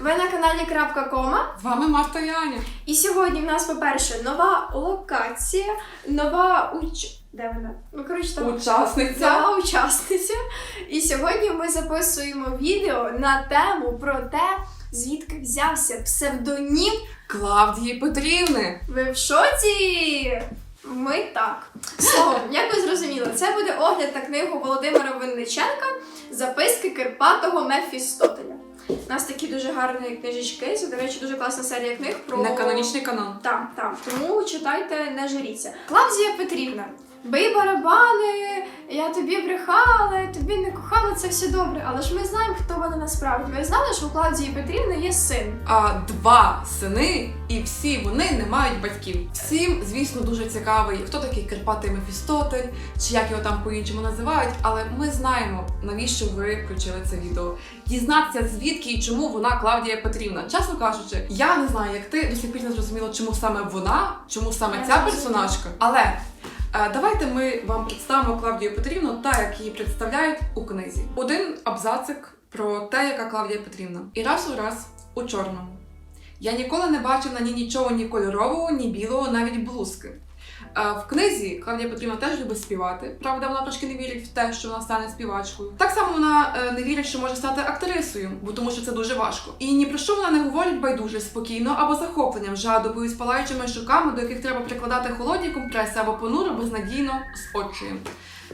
Ви на каналі Крапка Кома. З вами Марта і Аня. І сьогодні в нас, по-перше, нова локація, нова уч... Де вона? Ну, коротше, там Учасниця. нова учасниця. І сьогодні ми записуємо відео на тему про те, звідки взявся псевдонім Клавдії Петрівни. Ви в шоці? Ми так. Словом, як ви зрозуміли, це буде огляд на книгу Володимира Винниченка Записки Кирпатого Мефістотеля. У нас такі дуже гарні книжечки. Це, до речі, дуже класна серія книг про Неканонічний канон. там, там. Тому читайте, не жаріться. Клавдія Петрівна. Бий барабани, я тобі брехала, тобі не кохала, це все добре. Але ж ми знаємо, хто вона насправді. Ви знали, що у Клавдії Петрівни є син. А два сини, і всі вони не мають батьків. Всім, звісно, дуже цікавий, хто такий Карпатий Мефістотель, чи як його там по-іншому називають. Але ми знаємо, навіщо ви включили це відео. Дізнатися, звідки і чому вона Клавдія Петрівна. Чесно кажучи, я не знаю, як ти до сих пір не зрозуміла, чому саме вона, чому саме Я ця персонажка. Але Давайте ми вам представимо Клавдію Петрівну так, як її представляють у книзі. Один абзацик про те, яка Клавдія Петрівна. І раз у раз у чорному. Я ніколи не бачив на ній нічого ні кольорового, ні білого, навіть блузки. Е, В книзі Клавдія Петрівна теж любить співати. Правда, вона трошки не вірить в те, що вона стане співачкою. Так само вона е, не вірить, що може стати актрисою, бо тому що це дуже важко. І ні про що вона не говорить байдуже, спокійно або захопленням, жадобою, з палаючими щоками, до яких треба прикладати холодні компреси або понуро безнадійно з очею.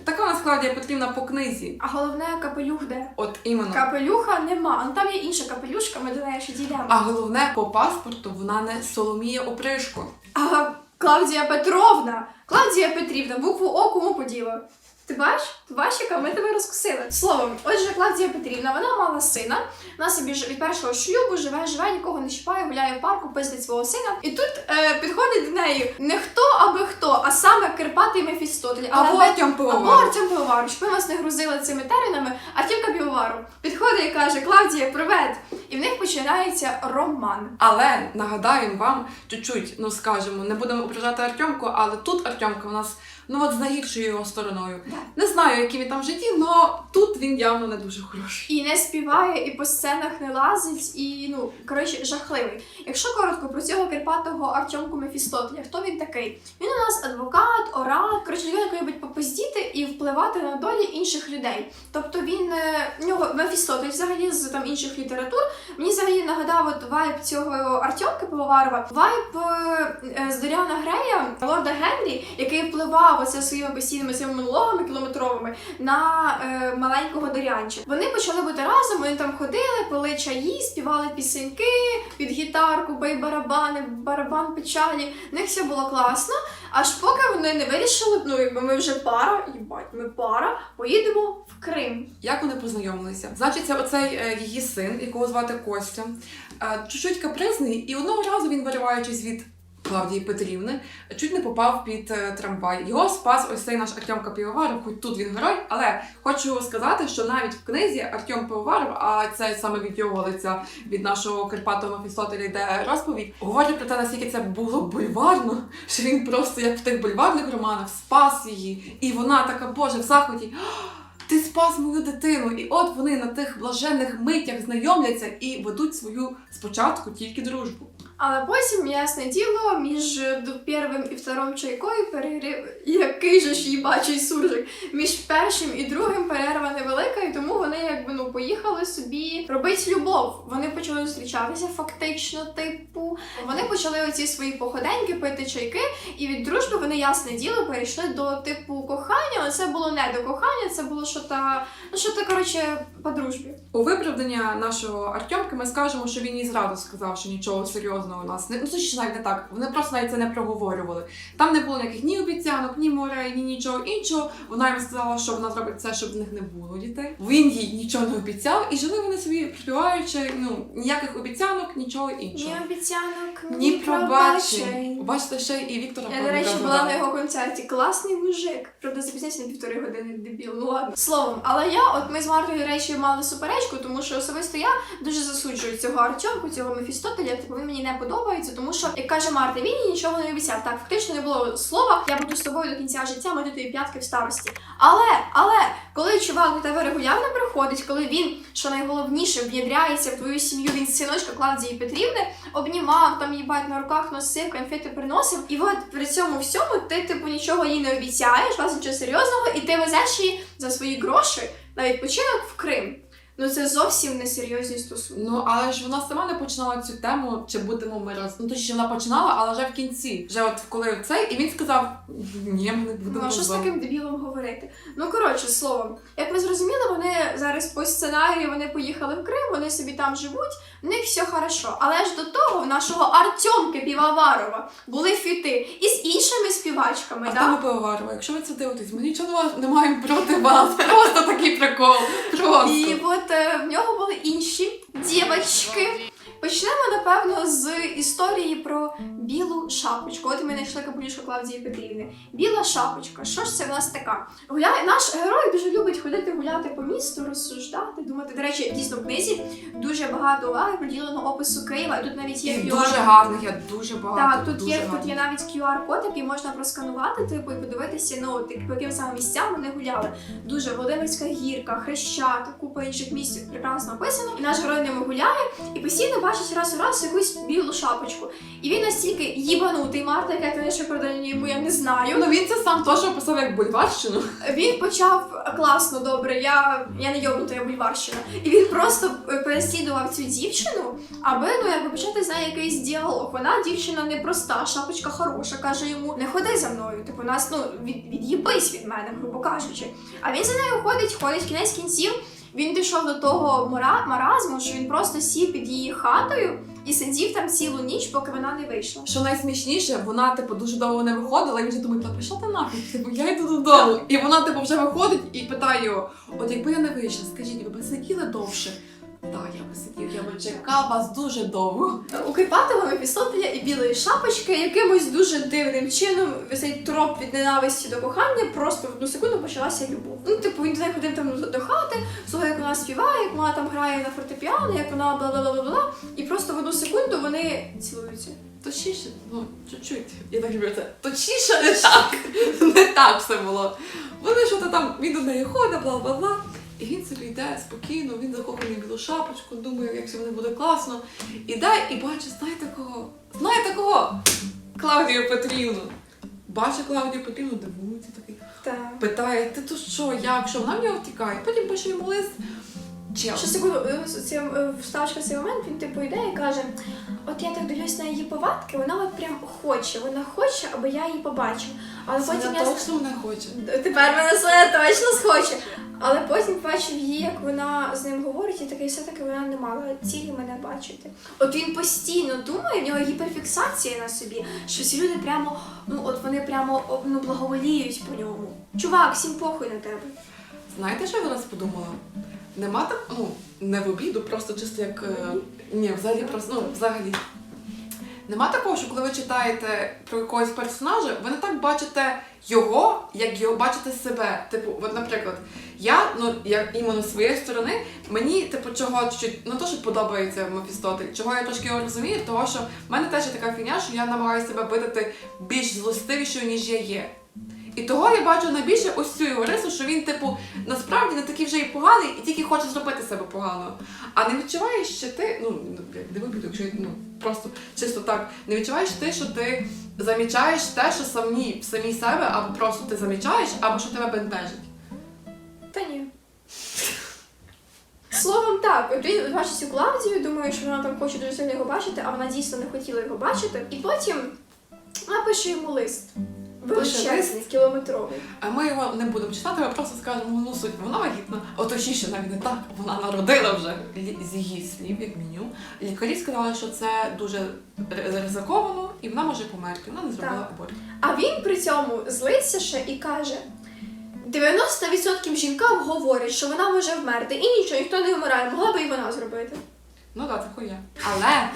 Така у нас Клавдія Петрівна по книзі. А головне капелюх де? От іменно. Капелюха нема. Ну там є інша капелюшка, ми до неї ще дійдемо. А головне, по паспорту вона не Соломія Опришко. А Клавдія Петровна, Клавдія Петрівна, букву О кому поділа? Ти бачиш? Ти бачиш, яка ми тебе розкусили. Словом, отже, Клавдія Петрівна, вона мала сина. Вона собі ж- від першого шлюбу живе, живе, нікого не чіпає, гуляє в парку, пиздить свого сина. І тут е, підходить до неї не хто аби хто, а саме Кирпатий Мефістотель. Або Артем або Артем Пивоваров, щоб ми вас не грузили цими термінами, Артемка Півоваров підходить і каже: Клавдія, привет! І в них починається роман. Але нагадаємо вам чуть-чуть, ну скажемо, не будемо ображати Артемку, але тут Артемка у нас ну от з найгіршою його стороною. Да. Не знаю, який він там в житті, але тут він явно не дуже хороший. І не співає, і по сценах не лазить, і ну коротше жахливий. Якщо коротко про цього Карпатого Артемку Мефістотеля, хто він такий? Він у нас адвокат, орат, коротше людина, яка любить попиздіти і впливати на долі інших людей. Тобто він е, в нього Мефістотель взагалі з там інших літератур. Мені взагалі нагадав от вайб цього Артемки Пивоварова, вайб е, е, з Доріана Грея, лорда Генрі, який впливав оце своїми постійними цими монологами кілометровими на е, маленького Доріанча. Вони почали бути разом, вони там ходили, пили чаї, співали пісеньки під гітарку, бей барабани, барабан печалі. В них все було класно. Аж поки вони не вирішили, ну якби ми вже пара, їбать, ми пара, поїдемо в Крим. Як вони познайомилися? Значить, це оцей е, її син, якого звати Костя, е, чуть-чуть капризний, і одного разу він, вириваючись від Клавдії Петрівни, чуть не попав під е, трамвай. Його спас ось цей наш Артем Півоваров, хоч тут він герой, але хочу сказати, що навіть в книзі Артем Півоваров, а це саме від його лиця, від нашого Карпатого Мефістотеля йде розповідь, говорить про те, наскільки це було бульварно, що він просто як в тих бульварних романах спас її, і вона така, боже, в захваті. Ти спас мою дитину, і от вони на тих блаженних миттях знайомляться і ведуть свою спочатку тільки дружбу. Але потім, ясне діло, між первим і вторим чайкою перерив. Який же ж їбачий суржик. Між першим і другим перерва невелика, і тому вони якби ну поїхали собі робити любов. Вони почали зустрічатися фактично, типу. Вони почали оці свої походеньки, пити чайки, і від дружби вони ясне діло перейшли до типу кохання, але це було не до кохання, це було що та ну що та коротше по дружбі. У виправдання нашого Артемки ми скажемо, що він і зразу сказав, що нічого серйозного у нас не ну точніше навіть не так. Вони просто навіть це не проговорювали. Там не було ніяких ні обіцянок, ні морей, ні нічого іншого. Вона їм сказала, що вона зробить все, щоб в них не було дітей. Він їй нічого не обіцяв, і жили вони собі співаючи, ну ніяких обіцянок, нічого іншого. Ні обіцянок, Ні пробачень. Бачите, ще і Віктора Я, до речі, була на його концерті. Класний мужик. Правда, запізнився на півтори години дебіл. Ну ладно. Словом, але я, от ми з Мартою речі мали суперечку, тому що особисто я дуже засуджую цього Артемку, цього Мефістотеля. Типу він мені не подобається, тому що, як каже Марта, він їй нічого не обіцяв. Так, фактично не було слова, я буду з тобою до кінця життя мити тобі п'ятки в старості. Але, але, коли чувак до тебе регулярно приходить, коли він, що найголовніше, в'єдряється в твою сім'ю, він синочка Клавдії Петрівни, обнімав, там їбать на руках носив, конфети приносив. І от при цьому всьому ти, типу, нічого їй не обіцяєш, вас нічого серйозного, і ти везеш її за свої гроші на відпочинок в Крим. Ну це зовсім не серйозні стосунки. Ну, але ж вона сама не починала цю тему, чи будемо ми разом. Ну, точніше, вона починала, але вже в кінці. Вже от коли цей, і він сказав: ні, ми не будемо Ну, а що з таким дебілом говорити? Ну коротше, словом, як ви зрозуміли, вони зараз по сценарію вони поїхали в Крим, вони собі там живуть, в них все хорошо. Але ж до того в нашого Артемки Півоварова були фіти із іншими співачками. А да? там пивоварова, якщо ви це дивитесь, ми нічого не маємо проти вас. Просто такий прикол. Просто. І от в нього були інші дівчатки. Почнемо, напевно, з історії про білу шапочку. От ми знайшли капелюшку Клавдії Петрівни. Біла шапочка. Що ж це в нас така? Гуляє наш герой дуже любить ходити гуляти по місту, розсуждати, думати. До речі, дійсно в книзі дуже багато уваги приділено опису Києва. Тут навіть є QR дуже гарних, я дуже багато. так, тут дуже є, тут є навіть QR-код, який можна просканувати, типу, і подивитися, ну, от, по яким саме місцям вони гуляли. Дуже Володимирська гірка, Хрещат, купа інших місць прекрасно описано. І наш герой ними гуляє і постійно бачить раз у раз якусь білу шапочку. І він настільки їбанутий, Марта, яка ти ще продає йому, я не знаю. Ну він це сам теж описав як бульварщину. Він почав класно добре, я, я не йобнута, я бульварщина. І він просто е, переслідував цю дівчину, аби ну якби почати з нею якийсь діалог. Вона дівчина непроста, шапочка хороша, каже йому: не ходи за мною. Типу нас ну від, від'їбись від мене, грубо кажучи. А він за нею ходить, ходить кінець кінців. Він дійшов до того маразму, що він просто сів під її хатою і сидів там цілу ніч, поки вона не вийшла. Що найсмішніше, вона типу дуже довго не виходила, і він вже думає, та пішла ти нахуй, типу, я йду додому. І вона типу вже виходить і питає його: от якби я не вийшла, скажіть, ви б сиділи довше? Так, я би сидів, я би чекав вас дуже довго. У Кипатова Мефістофеля і білої шапочки якимось дуже дивним чином цей троп від ненависті до кохання просто в одну секунду почалася любов. Ну, типу, він туди ходив там до хати, слухав, як вона співає, як вона там грає на фортепіано, як вона бла бла бла бла бла і просто в одну секунду вони цілуються. Точніше, ну, чуть-чуть. Я так люблю це. Точніше, не так. Не так все було. Вони що то там, він до неї ходить, бла бла бла. І він собі йде спокійно, він закоханий в білу шапочку, думає, як все буде буде класно. Іде і бачить, знаєте кого? Знаєте кого? Клавдію Петрівну. Бачить Клавдію Петрівну, дивується такий. Так. Питає, ти то що, як, що? Вона в нього втікає. Потім пише йому лист. Чел. Ще секунду, е, вставочка в цей момент, він типу йде і каже: От я так дивлюсь на її повадки, вона от прям хоче, вона хоче, аби я її побачив. Але потім Вона я точно не хоче. Тепер мене своя точно схоче. Але потім бачив її, як вона з ним говорить, і такий все-таки вона не мала цілі мене бачити. От він постійно думає, в нього гіперфіксація на собі, що ці люди прямо, ну от вони прямо ну, благоволіють по ньому. Чувак, всім похуй на тебе. Знаєте, що я зараз подумала? Нема так, ну, не в обіду, просто чисто як. е, Ні, взагалі просто, ну, взагалі. Нема такого, що коли ви читаєте про якогось персонажа, ви не так бачите його, як його бачите себе. Типу, от, наприклад, я, ну, як іменно з своєї сторони, мені, типу, чого чуть, не то, що подобається Мефістотель, чого я трошки його розумію, того що в мене теж є така фігня, що я намагаюся себе видати більш злостивішою, ніж я є. І того я бачу найбільше ось цю його рису, що він, типу, насправді не такий вже і поганий, і тільки хоче зробити себе погано. А не відчуваєш, що ти, ну, не вибіду, якщо ну, просто чисто так, не відчуваєш ти, що ти замічаєш те, що самі в себе, або просто ти замічаєш, або що тебе бентежить. Та ні. Словом, так, він бачить цю Клавдію, думає, що вона там хоче дуже сильно його бачити, а вона дійсно не хотіла його бачити. І потім вона пише йому лист. Величезний, кілометровий. А ми його не будемо читати, ми просто скажемо, ну суть, вона вагітна. О, точніше, навіть не так, вона народила вже з її слів, як меню. Лікарі сказали, що це дуже ризиковано, і вона може померти. Вона не зробила аборт. А він при цьому злиться ще і каже: 90% жінкам говорять, що вона може вмерти, і нічого, ніхто не вмирає, могла би і вона зробити. Ну так, це хуя. Але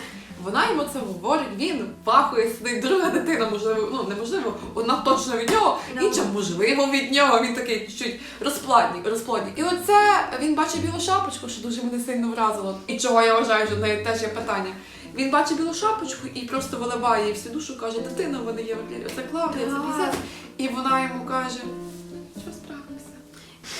вона йому це говорить, він пахує сидить друга дитина, можливо, ну неможливо, одна точно від нього, Ну. інша можливо від нього. Він такий чуть розплодник, розплодник. І оце він бачить білу шапочку, що дуже мене сильно вразило. І чого я вважаю, що в неї теж є питання. він бачить білу шапочку і просто виливає їй всю душу, каже, дитина в мене є, це Клавдія, це Так. І вона йому каже, що справився.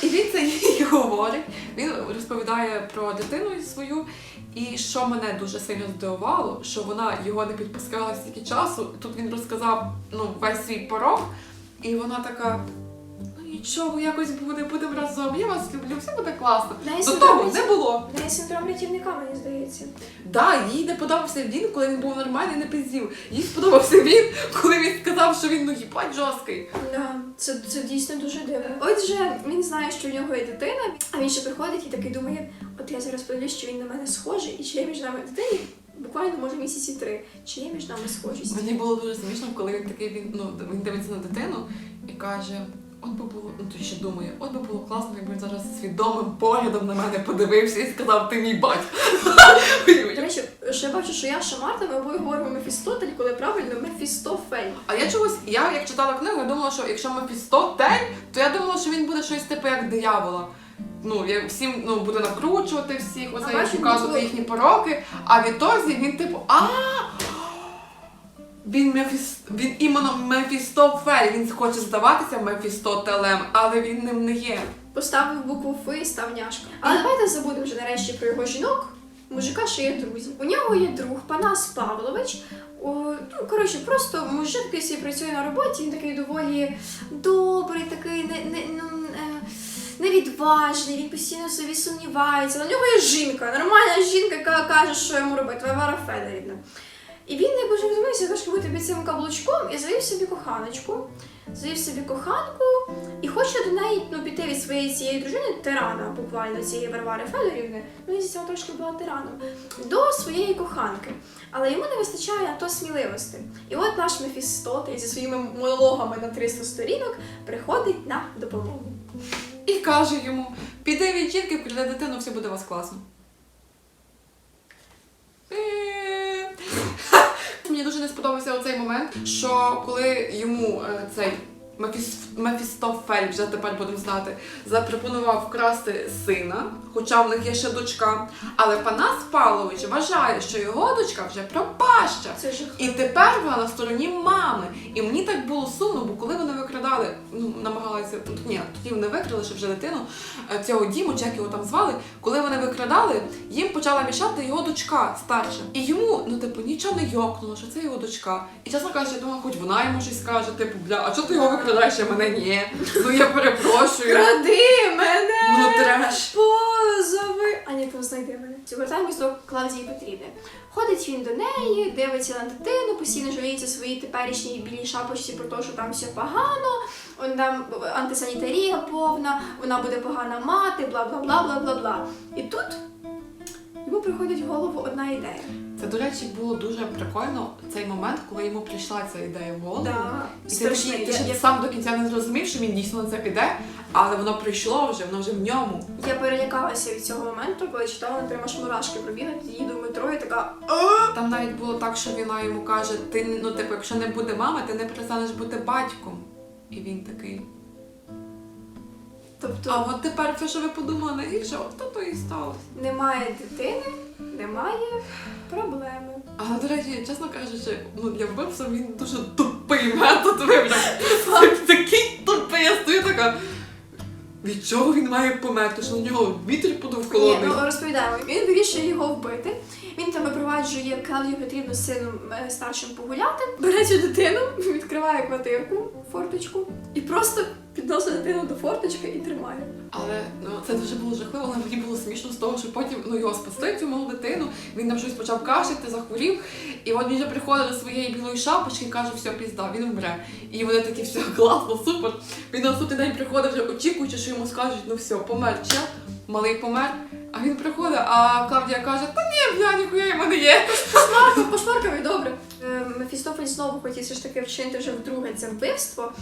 І він це їй говорить. Він розповідає про дитину свою. І що мене дуже сильно здивувало, що вона його не підпускала стільки часу. Тут він розказав ну, весь свій порог, і вона така. Ну нічого, якось буде, будемо разом. Я вас люблю, все буде класно. До того не було. неї синдром рятівника, мені здається. Да, їй не подобався він, коли він був нормальний, не пиздів. Їй сподобався він, коли він сказав, що він ну їбать жорсткий. Да, це, це дійсно дуже дивно. Отже, він знає, що в нього є дитина, а він ще приходить і такий думає: от я зараз подивлюсь, що він на мене схожий, і чи є між нами дитині буквально може місяці три. Чи є між нами схожість? Мені було дуже смішно, коли він такий він ну він дивиться на дитину і каже. От би було, ну то ще думає, от би було класно, якби він зараз свідомим поглядом на мене подивився і сказав, ти мій батько. До речі, що я бачу, що я, що Марта, ми обоє говоримо Мефістотель, коли правильно Мефістофель. А я чогось, я як читала книгу, я думала, що якщо Мефістотель, то я думала, що він буде щось типу як диявола. Ну, я всім ну, буде накручувати всіх, оце показувати їхні пороки, а відтоді він типу, а він Мефіс... він іменно Мефістофель, він хоче здаватися Мефістотелем, але він ним не є. Поставив букву Ф і став няшка. Але давайте забудемо вже нарешті про його жінок. Мужика ще є друзі. У нього є друг Панас Павлович. О, ну, коротше, просто мужик який собі працює на роботі, він такий доволі добрий, такий не, не, ну, е, невідважний, він постійно собі сумнівається. На нього є жінка, нормальна жінка, яка каже, що йому робити, Варвара Федорівна. І він якби розуміється, трошки бути під цим каблучком і завів собі коханочку, завів собі коханку і хоче до неї ну, піти від своєї цієї дружини, тирана, буквально цієї Варвари Федорівни, ну і вона трошки була тираном, до своєї коханки. Але йому не вистачає на то сміливості. І от наш Мефістотель зі своїми монологами на 300 сторінок приходить на допомогу. І каже йому: піди від жінки, прийде дитину, все буде у вас класно. Е. Мені дуже не сподобався оцей момент, що коли йому е, цей. Мефістофель, вже тепер будемо знати, запропонував вкрасти сина, хоча в них є ще дочка. Але Панас Павлович вважає, що його дочка вже пропаща. Це жах. І тепер вона на стороні мами. І мені так було сумно, бо коли вони викрадали, ну намагалися ні, тоді вони викрали ще вже дитину е, цього Діму, чи як його там звали. Коли вони викрадали, їм почала мішати його дочка старша. І йому, ну типу, нічого не йокнуло, що це його дочка. І чесно кажучи, я думала, хоч вона йому щось скаже, типу, бля, а чого ти його викрадаєш, а мене ні? Ну я перепрошую. Кради мене! Ну треш. Позови! А ні, то знайди мене. Звертаємось до Клавдії Петрівни. Ходить він до неї, дивиться на дитину, постійно жаліється своїй теперішній білій шапочці про те, що там все погано, он там антисанітарія повна, вона буде погана мати, бла бла бла бла бла бла. І тут йому приходить в голову одна ідея. Це, до речі, було дуже прикольно цей момент, коли йому прийшла ця ідея в голову. Да, І ти, такий, ти Я, ще я, сам до кінця не зрозумів, що він дійсно на це піде, але воно прийшло вже, воно вже в ньому. я перелякалася від цього моменту, коли читала, прямо аж мурашки пробігли, їду в метро і така. Там навіть було так, що вона йому каже: ти ну, типу, якщо не буде мами, ти не перестанеш бути батьком. І він такий. Тобто А от тепер все, що ви подумали найгірше, от то то і сталося. немає дитини, немає проблеми. Але, до речі, чесно кажучи, ну для вбивства він дуже тупий метод вибрав. Такий тупий, я стою така. Від чого він має померти? Що на нього вітер подув Ні, ну розповідаємо. Він вирішує його вбити. Він там випроваджує Клавдію Петрівну з сином е, старшим погуляти, бере цю дитину, відкриває квартирку, форточку і просто підносить дитину до форточки і тримає. Але ну це дуже було жахливо, але мені було смішно з того, що потім ну його спасли цю малу дитину. Він там щось почав кашляти, захворів. І от він вже приходить до своєї білої шапочки і каже, все, пізда, він вмре. І вони такі, все класно, супер. Він на наступний день приходить вже очікуючи, що йому скажуть, ну все, помер чел, малий помер. А він приходить, а Клавдія каже, та ні, бля, ніхуя йому не є. Пошмаркав, пошмаркав і добре. Е, Мефістофель знову хотів все ж таки вчинити вже вдруге це вбивство.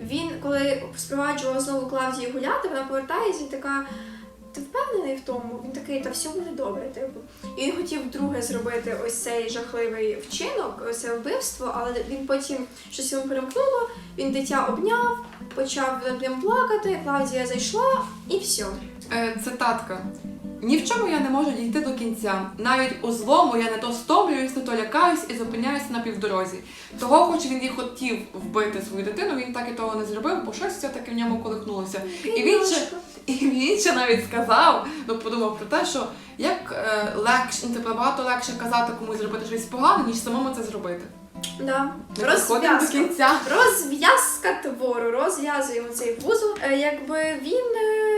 Він, коли спроваджував знову Клавдію гуляти, вона повертається і така. Ти впевнений в тому? Він такий, та все буде добре, типу. І він хотів вдруге зробити ось цей жахливий вчинок, ось це вбивство, але він потім щось йому перемкнуло, він дитя обняв, почав над ним плакати, Клавдія зайшла і все. Е, цитатка. Ні в чому я не можу дійти до кінця. Навіть у злому я не то стомлююсь, не то лякаюсь і зупиняюся на півдорозі. Того, хоч він і хотів вбити свою дитину, він так і того не зробив, бо щось все-таки в ньому колихнулося. І він ще, і він ще навіть сказав, ну подумав про те, що як е, легше, ну, типу, набагато легше казати комусь зробити щось погане, ніж самому це зробити. Да. Ми підходимо до кінця. Розв'язка твору, розв'язуємо цей вузол. Е, якби він е,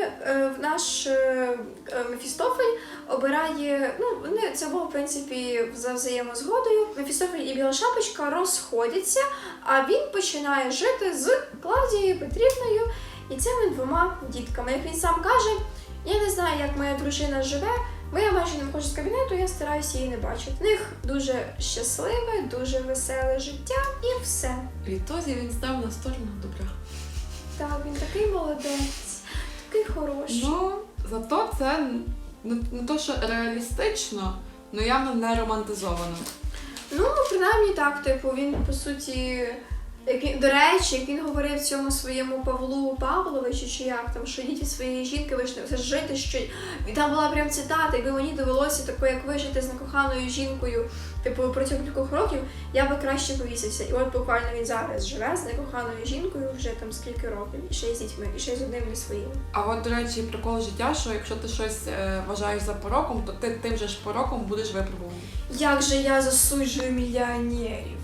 наш е, е, Мефістофель обирає, ну вони це було в принципі за взаємозгодою. Мефістофель і Біла Шапочка розходяться, а він починає жити з Клавдією Петрівною і цими двома дітками. Як він сам каже, я не знаю, як моя дружина живе. Бо я майже не виходжу з кабінету, я стараюся її не бачити. В них дуже щасливе, дуже веселе життя і все. Відтоді він став на сторону добра. Так, він такий молодець, такий хороший. Ну, зато це не, не то, що реалістично, але явно не романтизовано. Ну, принаймні так, типу, він по суті. Як до речі, як він говорив цьому своєму Павлу Павловичу, чи як там, що від своєї жінки, ви ж не все жити, що і там була прям цитата, якби мені довелося тако, як вижити з некоханою жінкою, типу, протягом кількох років, я би краще повісився. І от буквально він зараз живе з некоханою жінкою вже там скільки років, і ще й з дітьми, і ще й з одним не своїм. А от, до речі, прикол життя, що якщо ти щось е, вважаєш за пороком, то ти тим же ж пороком будеш випробуваний. Як же я засуджую мільйонерів?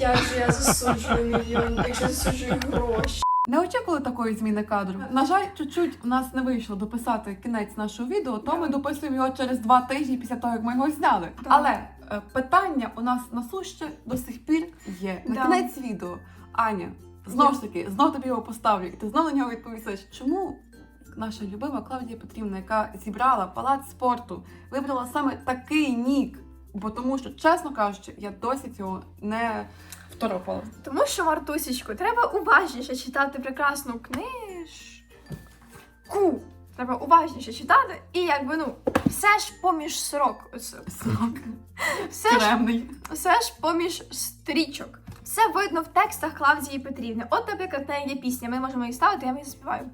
Як же я засуджую мільйон, як же засуджую гроші? Не очікували такої зміни кадру. На жаль, чуть-чуть у нас не вийшло дописати кінець нашого відео, то ми дописуємо його через два тижні після того, як ми його зняли. Так. Але е, питання у нас насуще до сих пір є. На Да. кінець відео. Аня, знов ж таки, знов тобі його поставлю, і ти знов на нього відповісиш. Чому наша любима Клавдія Петрівна, яка зібрала палац спорту, вибрала саме такий нік? Бо тому що, чесно кажучи, я досі цього не второпала. Тому що, Мартусечко, треба уважніше читати прекрасну книжку. Треба уважніше читати, і якби ну все ж поміж срок, Сок все ж, все ж поміж стрічок. Все видно в текстах Клавдії Петрівни. От, наприклад, в неї є пісня, ми можемо її ставити, я її заспіваю.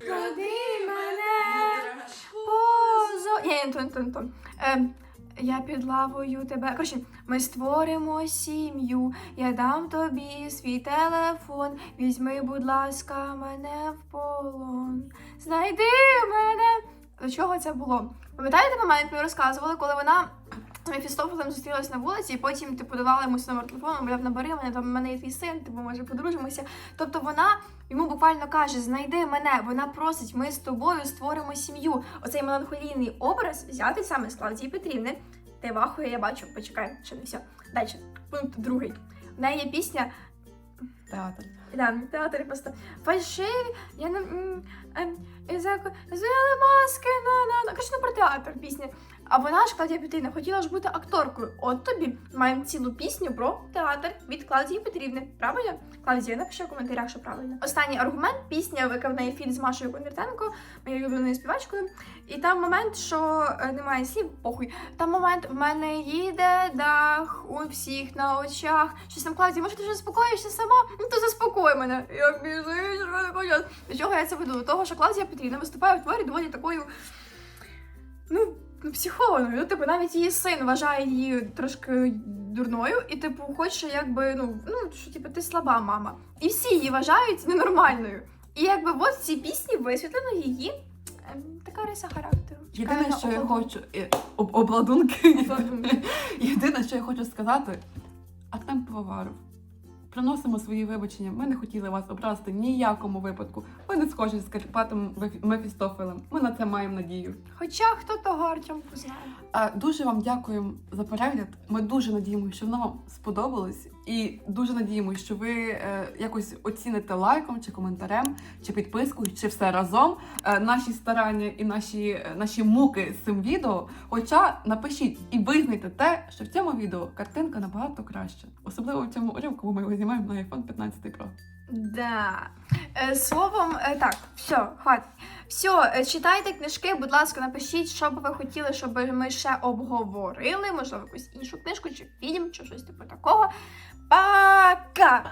Роди мене позо. Ні, ні, тон, тон, тон. Ем, я під лавою тебе. Коротше, ми створимо сім'ю. Я дам тобі свій телефон. Візьми, будь ласка, мене в полон. Знайди мене. До чого це було? Пам'ятаєте момент, ми розказували, коли вона Мефістофелем зустрілась на вулиці, і потім типу давала йому свій номер телефону, мовляв, набери мене, там в мене є твій син, типу, може, подружимося. Тобто вона йому буквально каже: знайди мене. Вона просить, ми з тобою створимо сім'ю. Оцей меланхолійний образ взятий саме з Клавдії Петрівни. Ти вахує, я бачу, почекай, ще не все. Далі, пункт другий. В неї є пісня. Театр. Да, театр просто фальшиві. Я не ем, звели маски на на на ну, про театр пісня. А вона ж Клавдія Петрівна хотіла ж бути акторкою. От тобі маємо цілу пісню про театр від Клавдії Петрівни. Правильно? Клавдія, напиши в коментарях, що правильно. Останній аргумент пісня, яка в неї фільм з Машою Конвертенко, моєю улюбленою співачкою. І там момент, що е, немає слів, похуй. Там момент в мене їде дах у всіх на очах. Щось там Клавдія, може ти вже заспокоїшся сама? Ну то заспокой мене. Що таке? До чого я це веду? До того, що Клавдія Петрівна виступає в творі доволі такою. Ну, ну, психованою. Ну, типу, навіть її син вважає її трошки дурною, і, типу, хоче, якби, ну, ну, що типу, ти слаба мама. І всі її вважають ненормальною. І якби от в цій пісні висвітлено її ем, така риса характеру. Єдине, Чекаю що я обладунки. хочу. е, об- Обладунки. Обладунки. Єдине, що я хочу сказати, Артем Пивоваров. Приносимо свої вибачення. Ми не хотіли вас образити в ніякому випадку. Ви не схожі з Карпатом Мефістофелем. Ми на це маємо надію. Хоча хто того Артемку знає. А, дуже вам дякуємо за перегляд. Ми дуже надіємося, що воно вам сподобалось, і дуже надіємося, що ви е, якось оціните лайком чи коментарем, чи підпискою, чи все разом е, наші старання і наші, е, наші муки з цим відео. Хоча напишіть і визнайте те, що в цьому відео картинка набагато краще, особливо в цьому уривку, бо ми його знімаємо на iPhone 15 Pro. Да. Е, словом, е, так, все, хватить. Все, е, читайте книжки, будь ласка, напишіть, що б ви хотіли, щоб ми ще обговорили. Можливо, якусь іншу книжку, чи фільм, чи щось типу такого. Пока!